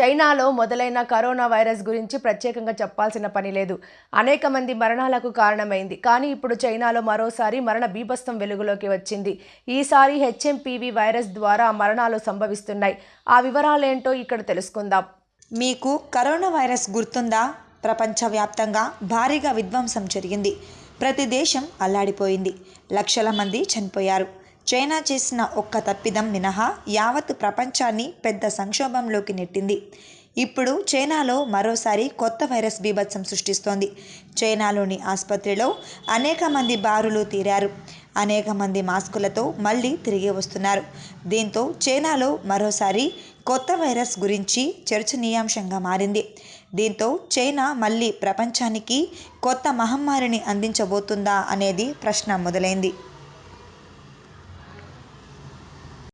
చైనాలో మొదలైన corona virus గురించి ప్రత్యేకంగా చెప్పాల్సిన పని లేదు. అనేక మంది మరణాలకు కారణమైంది. కానీ ఇప్పుడు చైనాలో మరోసారి మరణ బీభత్సం వెలుగులోకి వచ్చింది. ఈసారి హెచ్ఎంపీవీ వైరస్ ద్వారా మరణాలు సంభవిస్తున్నాయి. ఆ వివరాలేంటో ఇక్కడ తెలుసుకుందాం. మీకు కరోనా వైరస్ గుర్తుందా? ప్రపంచవ్యాప్తంగా భారీగా విధ్వంసం జరిగింది. ప్రతి దేశం అల్లాడిపోయింది. లక్షల మంది చనిపోయారు. చైనా చేసిన ఒక్క తప్పిదం మినహా యావత్ ప్రపంచాన్ని పెద్ద సంక్షోభంలోకి నెట్టింది. ఇప్పుడు చైనాలో మరోసారి కొత్త వైరస్ బీభత్సం సృష్టిస్తోంది. చైనాలోని ఆసుపత్రిలో అనేక మంది బారులు తీరారు. అనేక మంది మాస్కులతో మళ్ళీ తిరిగి వస్తున్నారు. దీంతో చైనాలో మరోసారి కొత్త వైరస్ గురించి చర్చనీయాంశంగా మారింది. దీంతో చైనా మళ్ళీ ప్రపంచానికి కొత్త మహమ్మారిని అందించబోతుందా అనేది ప్రశ్న మొదలైంది.